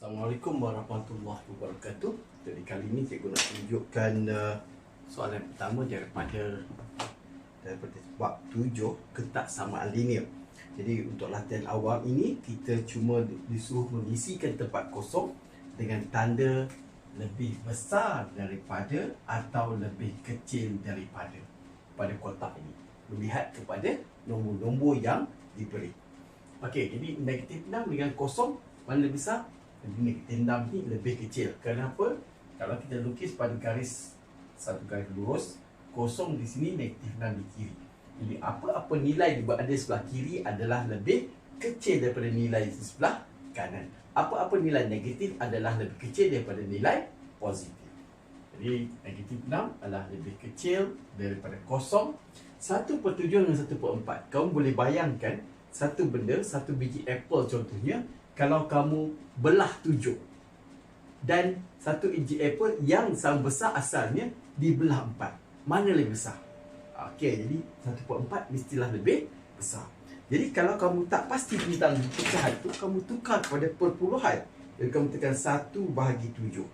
Assalamualaikum warahmatullahi wabarakatuh. Jadi kali ini cikgu nak tunjukkan uh, soalan pertama daripada daripada bab tujuh ketaksamaan linear. Jadi untuk latihan awal ini kita cuma disuruh mengisikan tempat kosong dengan tanda lebih besar daripada atau lebih kecil daripada pada kotak ini. Melihat kepada nombor-nombor yang diberi. Okey, jadi negatif 6 dengan kosong mana lebih besar? Negatif 6 ni lebih kecil. Kenapa? Kalau kita lukis pada garis satu garis lurus, kosong di sini negatif 6 di kiri. Jadi apa-apa nilai di berada sebelah kiri adalah lebih kecil daripada nilai di sebelah kanan. Apa-apa nilai negatif adalah lebih kecil daripada nilai positif. Jadi negatif 6 adalah lebih kecil daripada kosong. Satu per tujuh dengan satu per empat. Kamu boleh bayangkan satu benda, satu biji apple contohnya, kalau kamu belah tujuh. Dan satu biji apple yang sama besar asalnya dibelah empat. Mana lebih besar? Okey, jadi satu per empat mestilah lebih besar. Jadi kalau kamu tak pasti tentang pecahan itu, kamu tukar kepada perpuluhan. Jadi kamu tekan satu bahagi tujuh.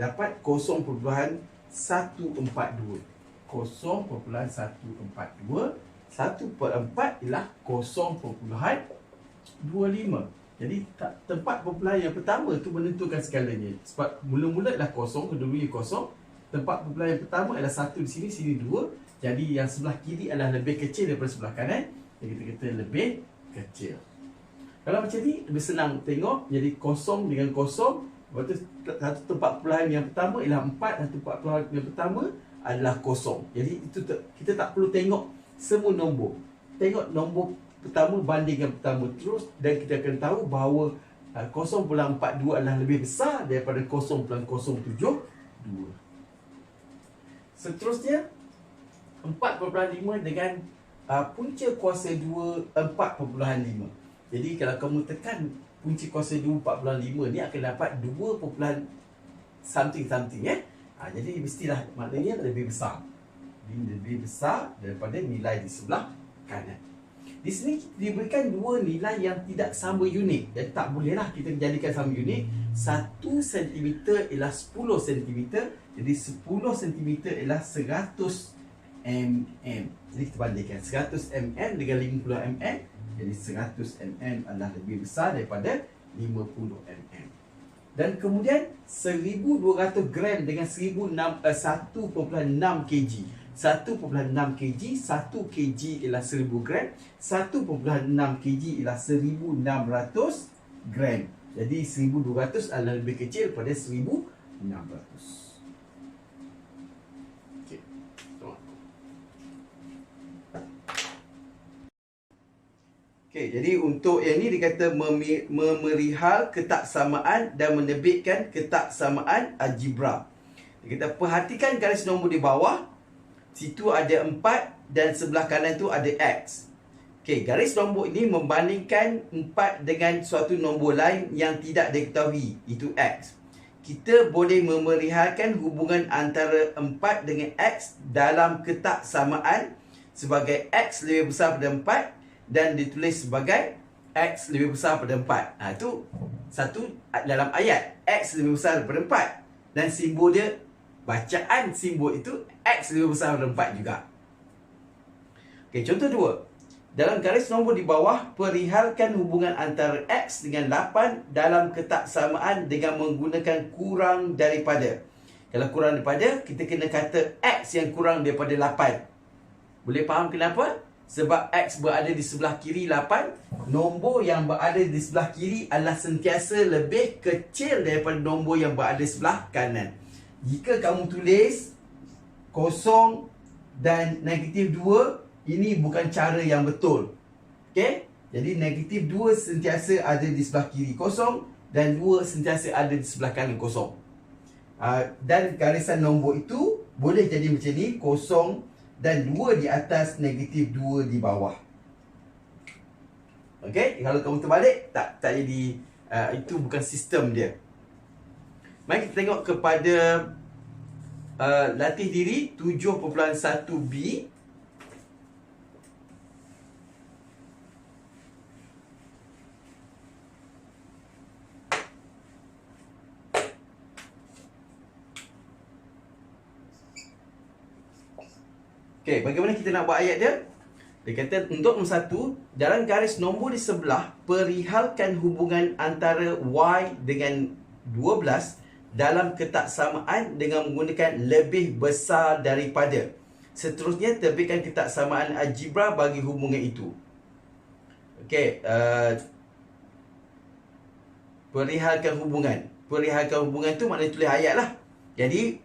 Dapat kosong perpuluhan satu empat dua. 0.142 1 per 4 ialah 0.25 jadi tempat perpuluhan yang pertama tu menentukan segalanya. Sebab mula-mula adalah kosong kedua-duanya kosong. Tempat perpuluhan yang pertama adalah satu di sini sini dua. Jadi yang sebelah kiri adalah lebih kecil daripada sebelah kanan. Jadi kita kata lebih kecil. Kalau macam ni lebih senang tengok. Jadi kosong dengan kosong. Lepas tu satu tempat perpuluhan yang pertama ialah empat dan tempat perpuluhan yang pertama adalah kosong. Jadi itu kita tak perlu tengok semua nombor. Tengok nombor pertama banding yang pertama terus dan kita akan tahu bahawa uh, 0.42 adalah lebih besar daripada 0.072. Seterusnya 4.5 dengan uh, punca kuasa 2 4.5. Jadi kalau kamu tekan punca kuasa 2 4.5 ni akan dapat 2. something something eh. Ha, jadi mestilah maknanya lebih besar. Ini lebih besar daripada nilai di sebelah kanan. Di sini diberikan dua nilai yang tidak sama unit. Dan tak bolehlah kita jadikan sama unit. 1 cm ialah 10 cm. Jadi 10 cm ialah 100 mm. Jadi kita bandingkan 100 mm dengan 50 mm. Jadi 100 mm adalah lebih besar daripada 50 mm. Dan kemudian 1200 gram dengan 1.6 kg. 1.6 kg, 1 kg ialah 1000 gram. 1.6 kg ialah 1600 gram. Jadi 1200 adalah lebih kecil daripada 1600. Okey, jadi untuk yang ni dikata memerihal ketaksamaan dan menerbitkan ketaksamaan algebra. Kita perhatikan garis nombor di bawah. Situ ada 4 dan sebelah kanan tu ada X. Okey, garis nombor ini membandingkan 4 dengan suatu nombor lain yang tidak diketahui. Itu X. Kita boleh memerihalkan hubungan antara 4 dengan X dalam ketaksamaan sebagai X lebih besar daripada 4 dan ditulis sebagai X lebih besar daripada 4. Ha, itu satu dalam ayat. X lebih besar daripada 4. Dan simbol dia, bacaan simbol itu X lebih besar daripada 4 juga. Okey, contoh dua. Dalam garis nombor di bawah, perihalkan hubungan antara X dengan 8 dalam ketaksamaan dengan menggunakan kurang daripada. Kalau kurang daripada, kita kena kata X yang kurang daripada 8. Boleh faham kenapa? Sebab X berada di sebelah kiri 8 Nombor yang berada di sebelah kiri adalah sentiasa lebih kecil daripada nombor yang berada di sebelah kanan Jika kamu tulis Kosong dan negatif 2 Ini bukan cara yang betul Okay Jadi negatif 2 sentiasa ada di sebelah kiri kosong Dan 2 sentiasa ada di sebelah kanan kosong uh, Dan garisan nombor itu Boleh jadi macam ni Kosong dan 2 di atas negatif 2 di bawah. Okey, kalau kamu terbalik tak tak jadi uh, itu bukan sistem dia. Mari kita tengok kepada uh, latih diri 7.1B. Okey, bagaimana kita nak buat ayat dia? Dia kata untuk nombor satu, dalam garis nombor di sebelah, perihalkan hubungan antara Y dengan 12 dalam ketaksamaan dengan menggunakan lebih besar daripada. Seterusnya, terbitkan ketaksamaan algebra bagi hubungan itu. Okey, uh, perihalkan hubungan. Perihalkan hubungan tu maknanya tulis ayat lah. Jadi,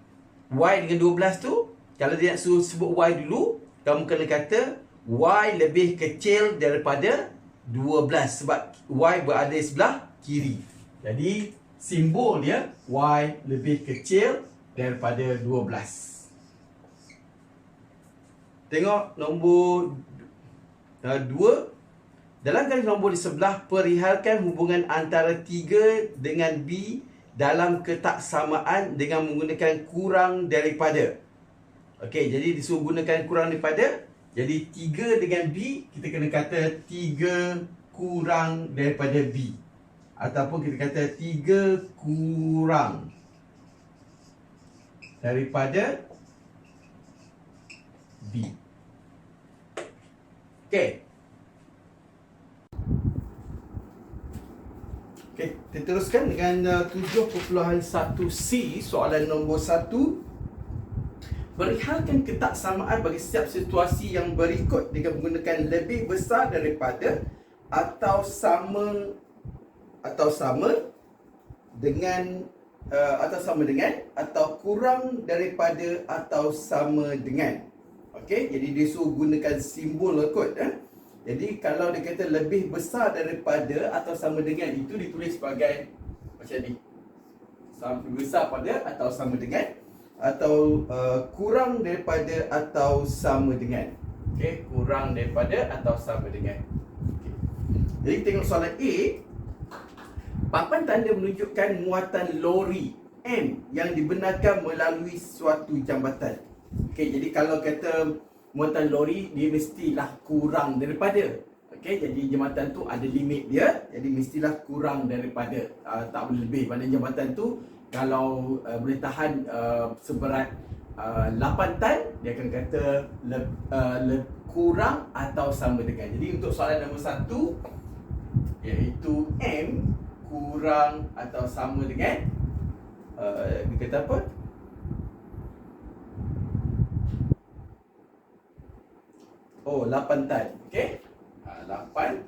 Y dengan 12 tu, kalau dia nak suruh sebut Y dulu, kamu kena kata Y lebih kecil daripada 12 sebab Y berada sebelah kiri. Jadi simbol dia Y lebih kecil daripada 12. Tengok nombor 2 uh, dalam garis nombor di sebelah perihalkan hubungan antara 3 dengan B dalam ketaksamaan dengan menggunakan kurang daripada. Okey, jadi disuruh gunakan kurang daripada. Jadi 3 dengan B, kita kena kata 3 kurang daripada B. Ataupun kita kata 3 kurang daripada B. Okey. Okey, kita teruskan dengan uh, 7.1C soalan nombor 1. Perihalkan ketaksamaan bagi setiap situasi yang berikut dengan menggunakan lebih besar daripada atau sama atau sama dengan uh, atau sama dengan atau kurang daripada atau sama dengan. Okey, jadi dia suruh gunakan simbol lah kot eh. Jadi kalau dia kata lebih besar daripada atau sama dengan itu ditulis sebagai macam ni. Sama besar pada atau sama dengan atau uh, kurang daripada atau sama dengan. Okey, kurang daripada atau sama dengan. Okay. Jadi tengok soalan A. Papan tanda menunjukkan muatan lori M yang dibenarkan melalui suatu jambatan. Okey, jadi kalau kata muatan lori dia mestilah kurang daripada. Okey, jadi jambatan tu ada limit dia, jadi mestilah kurang daripada. Uh, tak boleh lebih. Mana jambatan tu kalau uh, boleh tahan uh, seberat uh, 8 tan dia akan kata le, uh, le, kurang atau sama dengan jadi untuk soalan nombor 1 iaitu M kurang atau sama dengan uh, dia kata apa Oh, 8 tan. Okey. Uh, 8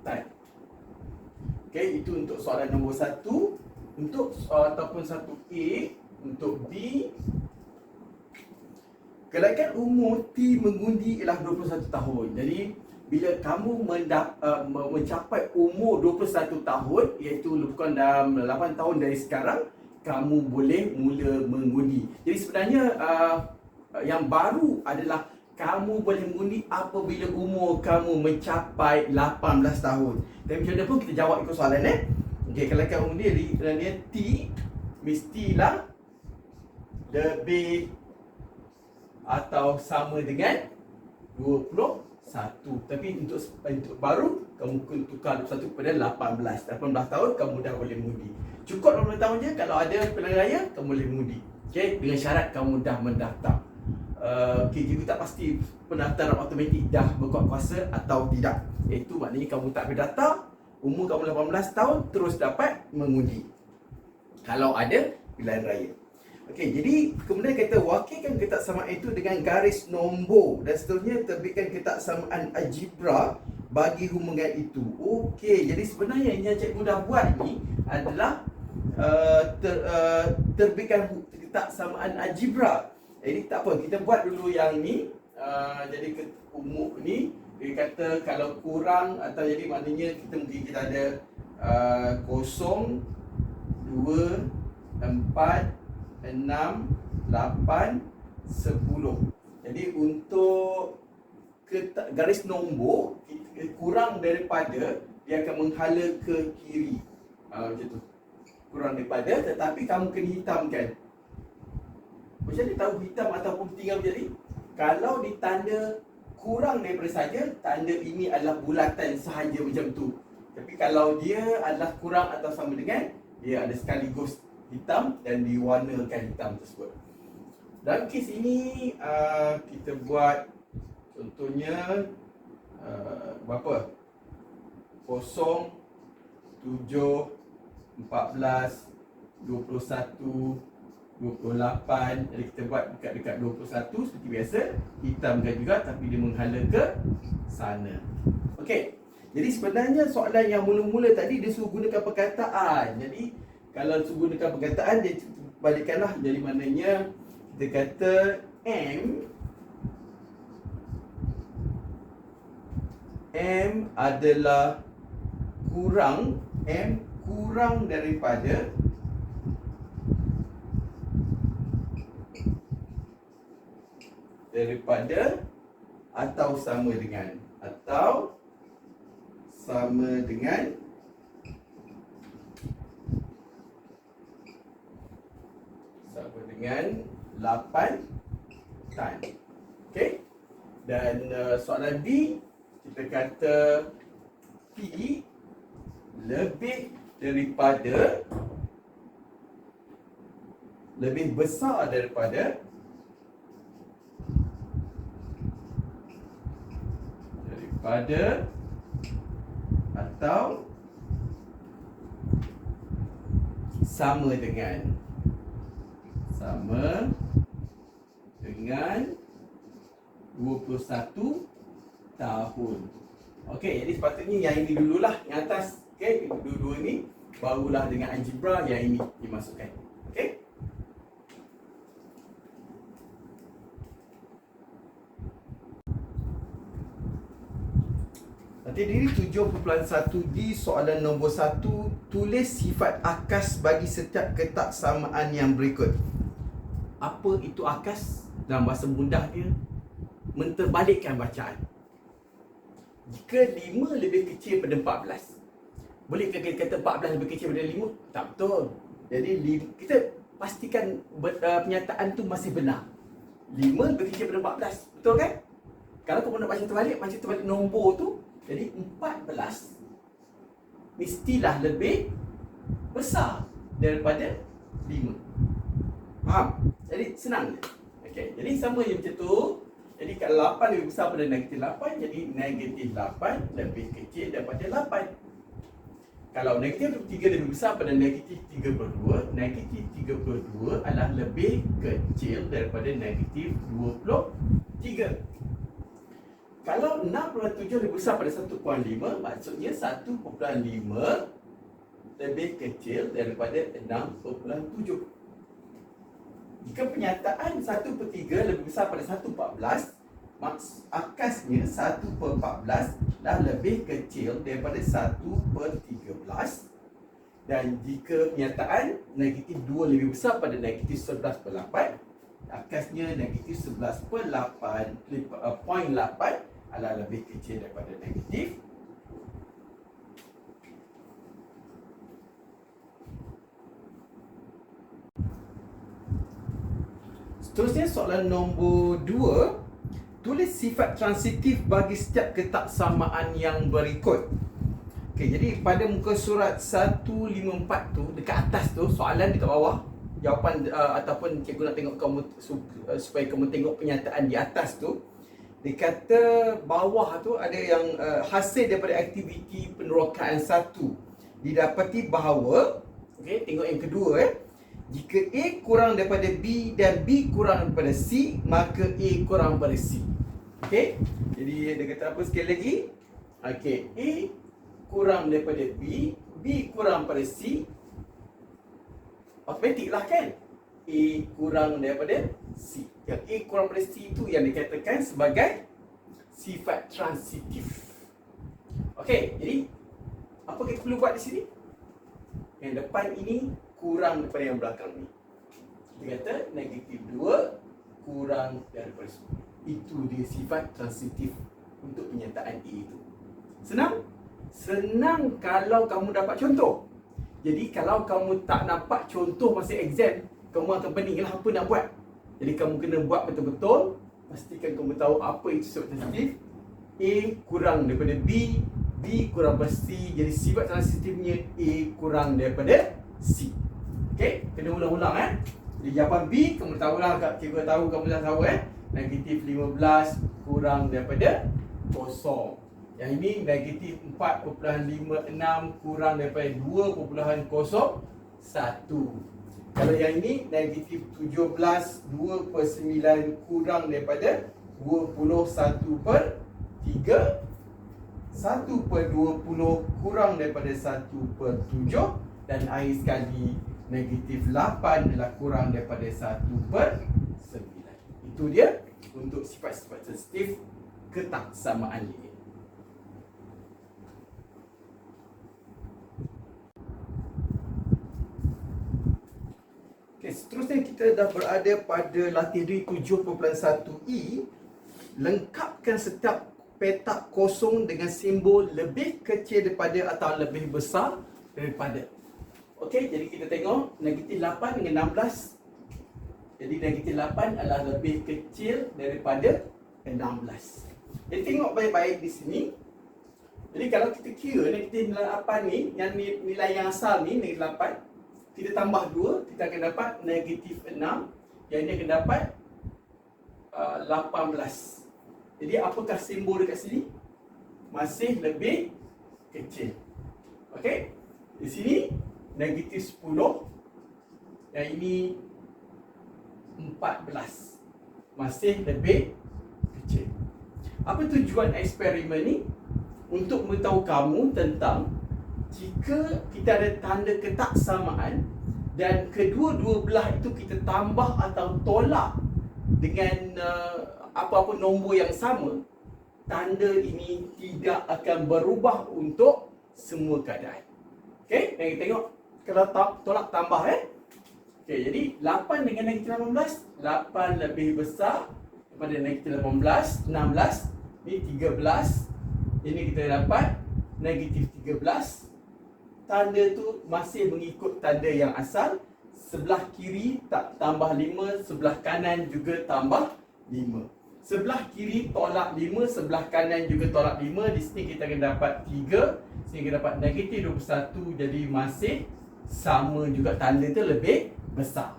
tan. Okey, itu untuk soalan nombor 1 untuk uh, ataupun satu A untuk B kelaikan umur T mengundi ialah 21 tahun jadi bila kamu mendap, uh, mencapai umur 21 tahun iaitu kurang dalam 8 tahun dari sekarang kamu boleh mula mengundi jadi sebenarnya uh, yang baru adalah kamu boleh mengundi apabila umur kamu mencapai 18 tahun. Dan macam mana pun kita jawab ikut soalan eh. Okey, kalau umum dia dia T mestilah lebih atau sama dengan 21. Tapi untuk untuk baru kamu kena tukar 21 kepada 18. 18 tahun kamu dah boleh mengundi. Cukup 18 tahun je kalau ada pilihan raya kamu boleh mengundi. Okey, dengan syarat kamu dah mendaftar. Uh, okay, kita tak pasti pendaftaran automatik dah berkuat kuasa atau tidak. Itu maknanya kamu tak berdaftar, umur kamu 18 tahun terus dapat mengundi. Kalau ada pilihan raya. Okey, jadi kemudian kata wakilkan ketaksamaan itu dengan garis nombor dan seterusnya terbitkan ketaksamaan algebra bagi hubungan itu. Okey, jadi sebenarnya yang cikgu dah buat ni adalah uh, ter, uh, terbitkan ketaksamaan algebra. Jadi tak apa, kita buat dulu yang ni. Uh, jadi ke, umur ni dia kata kalau kurang atau jadi maknanya kita mungkin kita ada uh, kosong dua empat enam lapan sepuluh. Jadi untuk garis nombor kurang daripada dia akan menghala ke kiri. Uh, macam tu. Kurang daripada tetapi kamu kena hitamkan. Macam ni tahu hitam ataupun tinggal macam ni? Kalau ditanda kurang daripada saja tanda ini adalah bulatan sahaja macam tu. Tapi kalau dia adalah kurang atau sama dengan dia ada sekaligus hitam dan diwarnakan hitam tersebut. Dalam kes ini uh, kita buat contohnya uh, berapa? 0 7 14 21 28 Jadi kita buat dekat-dekat 21 seperti biasa. Hitamkan juga tapi dia menghala ke sana. Okey. Jadi sebenarnya soalan yang mula-mula tadi dia suruh gunakan perkataan. Jadi kalau gunakan perkataan dia balikkanlah Jadi maknanya kita kata M. M adalah kurang M kurang daripada daripada atau sama dengan atau sama dengan sama dengan 8 tan. Okey. Dan uh, soalan B kita kata P lebih daripada lebih besar daripada pada atau sama dengan sama dengan 21 tahun. Okey, jadi sepatutnya yang ini dululah yang atas. Okey, dua-dua ini barulah dengan algebra yang ini dimasukkan. Okey? Nanti diri 7.1 di soalan nombor 1 Tulis sifat akas bagi setiap ketaksamaan yang berikut Apa itu akas? Dalam bahasa mudah dia Menterbalikkan bacaan Jika 5 lebih kecil daripada 14 Boleh kita kata 14 lebih kecil daripada 5? Tak betul Jadi kita pastikan uh, pernyataan tu masih benar 5 lebih kecil daripada 14 Betul kan? Kalau kau nak baca terbalik, baca terbalik nombor tu jadi 14 mestilah lebih besar daripada 5. Faham? Jadi senang je. Jadi sama je macam tu. Jadi kalau 8 lebih besar daripada negatif 8, jadi negatif 8 lebih kecil daripada 8. Kalau negatif 3 lebih besar pada negatif 32, negatif 32 adalah lebih kecil daripada negatif 23. Kalau 6.7 lebih besar pada 1.5 Maksudnya 1.5 Lebih kecil daripada 6.7 Jika pernyataan 1 per 3 lebih besar pada 1 per 14 Maks akasnya 1 per 14 dah lebih kecil daripada 1 per 13 Dan jika pernyataan negatif 2 lebih besar pada negatif 11 per 8 Akasnya negatif 11 per 8 0.8 adalah lebih kecil daripada negatif Seterusnya soalan nombor 2 Tulis sifat transitif bagi setiap ketaksamaan yang berikut. Okay, jadi pada muka surat 154 tu Dekat atas tu, soalan dekat bawah Jawapan uh, ataupun cikgu nak tengok kamu uh, Supaya kamu tengok pernyataan di atas tu dia kata bawah tu ada yang uh, hasil daripada aktiviti penerokaan satu. Didapati bahawa okey tengok yang kedua eh jika A kurang daripada B dan B kurang daripada C maka A kurang daripada C. Okey? Jadi dia kata apa sekali lagi? Okey A kurang daripada B B kurang daripada C. Automatik lah kan? A kurang daripada C. Yang A kurang daripada C itu yang dikatakan sebagai sifat transitif. Okey, jadi apa kita perlu buat di sini? Yang depan ini kurang daripada yang belakang ni. Dia kata negatif 2 kurang daripada 10. Itu dia sifat transitif untuk pernyataan A itu. Senang? Senang kalau kamu dapat contoh. Jadi kalau kamu tak nampak contoh masa exam, kamu akan peninglah apa nak buat. Jadi kamu kena buat betul-betul Pastikan kamu tahu apa itu sifat transitif A kurang daripada B B kurang C Jadi sifat transitifnya A kurang daripada C Okay, kena ulang-ulang eh Jadi jawapan B kamu tahulah kat cikgu tahu kamu dah tahu eh. Negatif 15 kurang daripada kosong. Yang ini negatif 4.56 kurang daripada 2.01. Kalau yang ini negatif 17 2 per 9 kurang daripada 21 per 3 1 per 20 kurang daripada 1 per 7 Dan akhir sekali negatif 8 adalah kurang daripada 1 per 9 Itu dia untuk sifat-sifat sensitif ketaksamaan ini. Okay, seterusnya kita dah berada pada latih 7.1E Lengkapkan setiap petak kosong dengan simbol lebih kecil daripada atau lebih besar daripada Okey, jadi kita tengok negatif 8 dengan 16 Jadi negatif 8 adalah lebih kecil daripada 16 Jadi tengok baik-baik di sini. Jadi kalau kita kira negatif 8 ni Yang nilai yang asal ni, negatif 8 kita tambah 2, kita akan dapat negatif 6 Yang ini akan dapat uh, 18 Jadi apakah simbol dekat sini? Masih lebih kecil. Okey Di sini negatif 10 Yang ini 14 Masih lebih kecil. Apa tujuan eksperimen ni? Untuk memberitahu kamu tentang jika kita ada tanda ketaksamaan dan kedua-dua belah itu kita tambah atau tolak dengan uh, apa-apa nombor yang sama tanda ini tidak akan berubah untuk semua keadaan. Okey dan kita tengok kalau tolak tambah eh? Okey jadi 8 dengan negatif 18 8 lebih besar daripada negatif 18 16 ni 13 ini kita dapat negatif 13 tanda tu masih mengikut tanda yang asal sebelah kiri tak tambah 5 sebelah kanan juga tambah 5 sebelah kiri tolak 5 sebelah kanan juga tolak 5 di sini kita akan dapat 3 sehingga dapat negatif 21 jadi masih sama juga tanda tu lebih besar.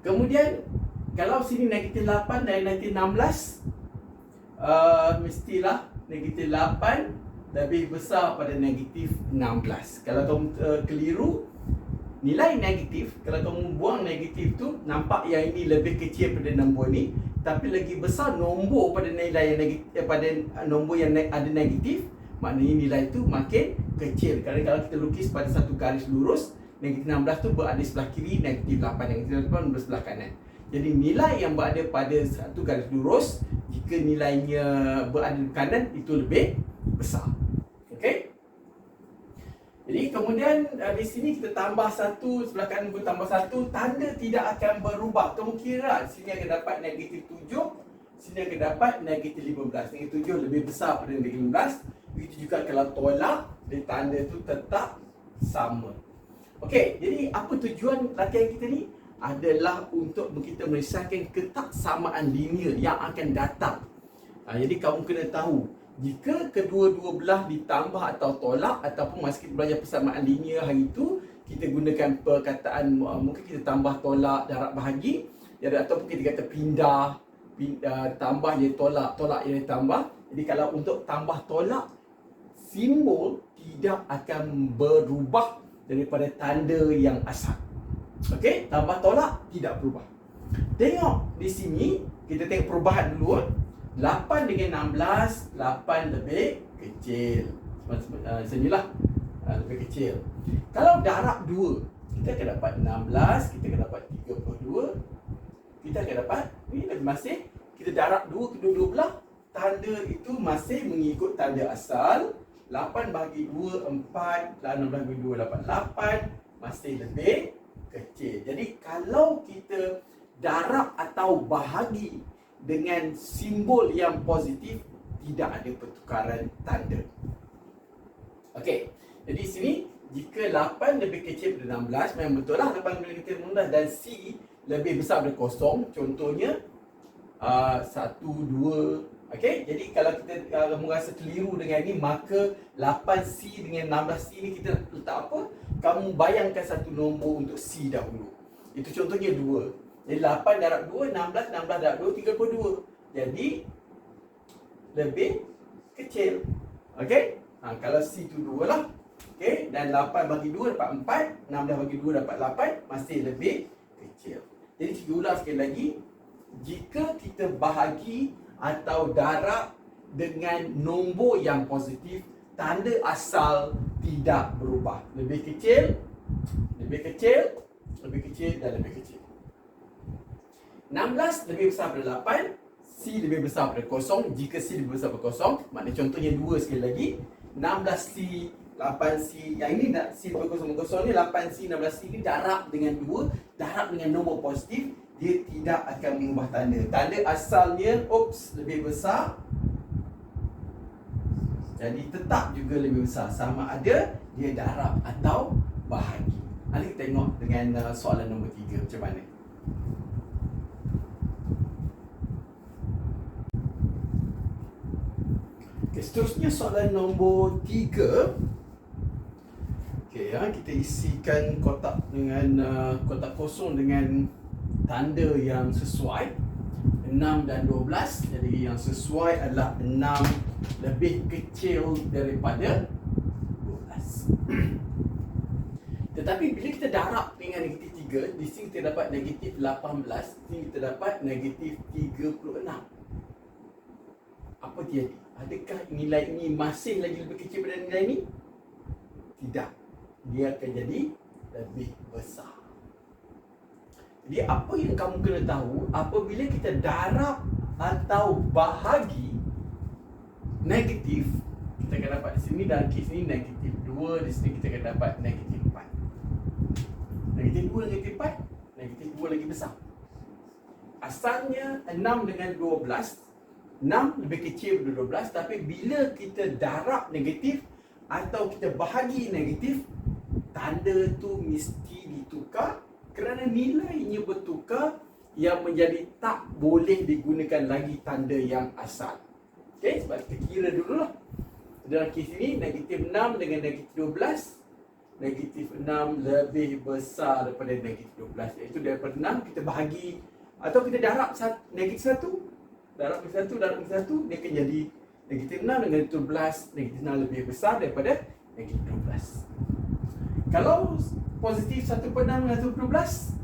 Kemudian kalau sini negatif 8 dan negatif 16 uh, mestilah negatif 8 lebih besar pada negatif 16 Kalau kamu uh, keliru Nilai negatif Kalau kamu buang negatif tu Nampak yang ini lebih kecil pada nombor ni Tapi lagi besar nombor pada nilai yang negatif eh, Pada nombor yang ada negatif Maknanya nilai tu makin kecil. Kerana kalau kita lukis pada satu garis lurus Negatif 16 tu berada sebelah kiri Negatif 8 Negatif 8 berada sebelah kanan. Jadi nilai yang berada pada satu garis lurus Jika nilainya berada di kanan Itu lebih besar. Okey. Jadi kemudian uh, di sini kita tambah satu sebelah kanan pun tambah satu tanda tidak akan berubah. Kemungkinan sini akan dapat negatif tujuh sini akan dapat negatif lima belas. Negatif tujuh lebih besar pada negatif lima belas begitu juga kalau tolak di tanda itu tetap sama Okey, jadi apa tujuan latihan kita ni? Adalah untuk kita merisaukan ketaksamaan linear yang akan datang. Ha, jadi kamu kena tahu jika kedua-dua belah ditambah atau tolak ataupun masa kita belajar persamaan linear hari itu kita gunakan perkataan uh, mungkin kita tambah tolak darab bahagi ya ataupun kita kata pindah, pindah tambah jadi tolak tolak jadi tambah jadi kalau untuk tambah tolak simbol tidak akan berubah daripada tanda yang asal. Okey? Tambah tolak tidak berubah. Tengok di sini kita tengok perubahan dulu eh. 8 dengan 16 8 lebih kecil. Uh, Sinilah uh, Lebih kecil. Kalau darab 2 Kita akan dapat 16 Kita akan dapat 32 Kita akan dapat Ini lebih masih Kita darab 2 kedua-dua belah Tanda itu masih mengikut tanda asal 8 bagi 2 4 Dan 16 bagi 2 8 8 Masih lebih kecil Jadi kalau kita Darab atau bahagi dengan simbol yang positif tidak ada pertukaran tanda. Okey. Jadi sini jika 8 lebih kecil daripada 16 memang betul lah 8 lebih kecil daripada 16 dan C lebih besar daripada kosong contohnya uh, 1 2 okey jadi kalau kita uh, merasa keliru dengan ini maka 8C dengan 16C ni kita letak apa kamu bayangkan satu nombor untuk C dahulu Itu contohnya 2. Jadi 8 darab 2, 16, 16 darab 2, 32. Jadi lebih kecil. Okey? Ha, kalau C tu 2 lah. Okey? Dan 8 bagi 2 dapat 4, 16 bagi 2 dapat 8, masih lebih kecil. Jadi cikgu ulang sekali lagi. Jika kita bahagi atau darab dengan nombor yang positif, tanda asal tidak berubah. Lebih kecil, lebih kecil, lebih kecil dan lebih kecil. 16 lebih besar daripada 8, C lebih besar daripada kosong. Jika C lebih besar daripada kosong, maknanya contohnya 2 sekali lagi. 16C, 8C, yang ini nak C lebih kosong kosong ni 8C, 16C ni darab dengan 2, darab dengan nombor positif, dia tidak akan mengubah tanda. Tanda asalnya, oops, lebih besar jadi tetap juga lebih besar sama ada dia darab atau bahagi. Nanti kita tengok dengan uh, soalan nombor tiga macam mana. Okay, seterusnya soalan nombor tiga. Okay, ya, kita isikan kotak dengan uh, kotak kosong dengan tanda yang sesuai. 6 dan 12 Jadi yang sesuai adalah 6 lebih kecil daripada 12 Tetapi bila kita darab dengan negatif 3 Di sini kita dapat negatif 18 Di sini kita dapat negatif 36 Apa tiada? Adakah nilai ini masih lagi lebih kecil daripada nilai ini? Tidak Dia akan jadi lebih besar jadi apa yang kamu kena tahu apabila kita darab atau bahagi negatif kita akan dapat di sini dalam kes ini negatif 2 di sini kita akan dapat negatif 4 negatif 2 negatif 4 negatif 2 lagi besar. Asalnya 6 dengan 12 6 lebih kecil daripada 12 tapi bila kita darab negatif atau kita bahagi negatif tanda tu mesti ditukar kerana nilainya bertukar yang menjadi tak boleh digunakan lagi tanda yang asal. Okey, sebab kita kira dulu lah. Dalam kes ini, negatif 6 dengan negatif 12. Negatif 6 lebih besar daripada negatif 12. Iaitu daripada 6, kita bahagi atau kita darab negatif 1. Darab negatif 1, darab negatif 1, dia akan jadi negatif 6 dengan negatif 12. Negatif 6 lebih besar daripada negatif 12. Kalau positif 1 per 6 dengan 1 per 12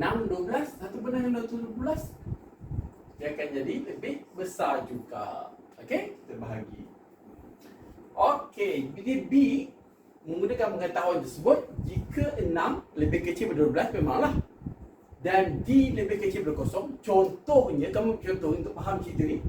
6, 12, 1 per 6 dengan 2 per 12 Dia akan jadi lebih besar juga. Okey, kita bahagi Okey, bila B Menggunakan pengetahuan tersebut Jika 6 lebih kecil daripada 12 memanglah. Dan D lebih kecil daripada kosong Contohnya, kamu contoh untuk faham cerita ni.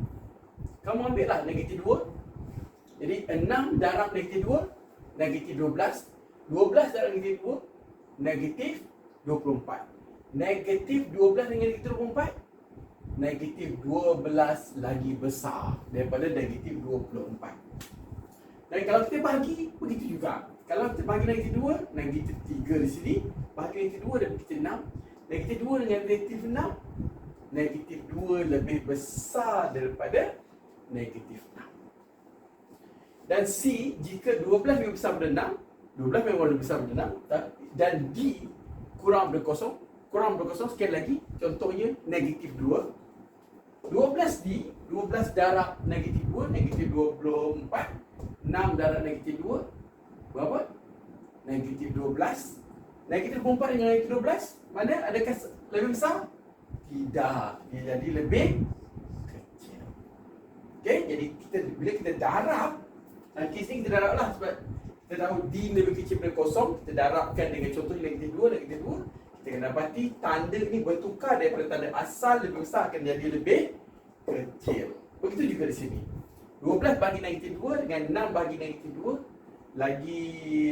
Kamu ambil lah negatif 2 Jadi 6 darab negatif 2 Negatif 12 12 darab negatif 2 Negatif 24 Negatif 12 dengan negatif 24 Negatif 12 lagi besar Daripada negatif 24 Dan kalau kita bagi Begitu juga. Kalau kita bagi negatif 2 Negatif 3 di sini Bagi negatif 2 dan negatif 6 Negatif 2 dengan negatif 6 Negatif 2 lebih besar daripada Negatif 6 Dan C Jika 12 lebih besar daripada 6 12 memang lebih besar daripada 6 dan D kurang daripada kosong kurang daripada kosong sekali lagi contohnya negatif 2 12D 12 darab negatif 2 negatif 24 6 darab negatif 2 berapa? negatif 12 negatif 24 dengan negatif 12 mana adakah lebih besar? tidak. Dia jadi lebih kecil. Ok jadi kita bila kita darab dan kes ni kita darab lah sebab kita tahu D lebih kecil daripada kosong Kita darabkan dengan contoh negatif 2 Negatif 2 Kita akan dapati tanda ni bertukar daripada tanda asal lebih besar akan jadi lebih kecil. Begitu juga di sini. 12 bagi negatif 2 dengan 6 bagi negatif 2 Lagi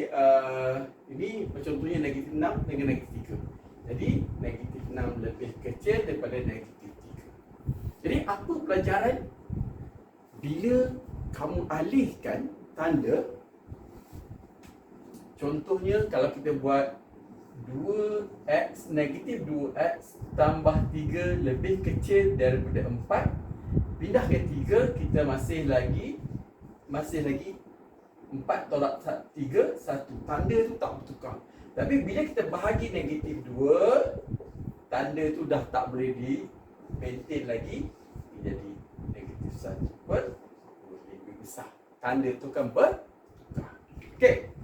uh, Ini contohnya negatif 6 dengan negatif 3 Jadi negatif 6 lebih kecil daripada negatif 3 Jadi apa pelajaran Bila kamu alihkan tanda Contohnya kalau kita buat 2x negatif 2x tambah 3 lebih kecil daripada 4 pindah ke 3 kita masih lagi masih lagi 4 tolak 3 1 tanda tu tak bertukar Tapi bila kita bahagi negatif 2, tanda tu dah tak boleh di maintain lagi, jadi negatif saja pun lebih besar. Tanda tu kan bertukar. Okey.